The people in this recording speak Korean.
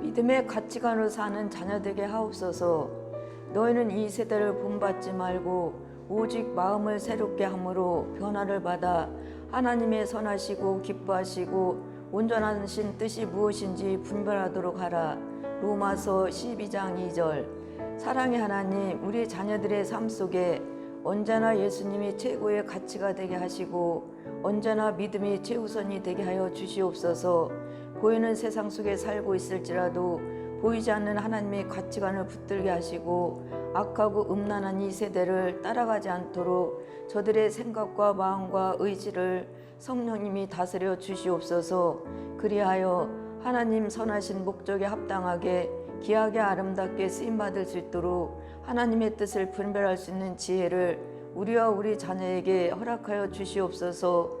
믿음의 가치관으로 사는 자녀 되게 하옵소서. 너희는 이 세대를 본받지 말고 오직 마음을 새롭게 함으로 변화를 받아 하나님의 선하시고 기뻐하시고 온전하신 뜻이 무엇인지 분별하도록 하라. 로마서 12장 2절. 사랑의 하나님, 우리 자녀들의 삶 속에 언제나 예수님이 최고의 가치가 되게 하시고 언제나 믿음이 최우선이 되게 하여 주시옵소서. 보이는 세상 속에 살고 있을지라도 보이지 않는 하나님의 가치관을 붙들게 하시고 악하고 음란한 이 세대를 따라가지 않도록 저들의 생각과 마음과 의지를 성령님이 다스려 주시옵소서. 그리하여 하나님 선하신 목적에 합당하게 귀하게 아름답게 쓰임 받을 수 있도록 하나님의 뜻을 분별할 수 있는 지혜를 우리와 우리 자녀에게 허락하여 주시옵소서.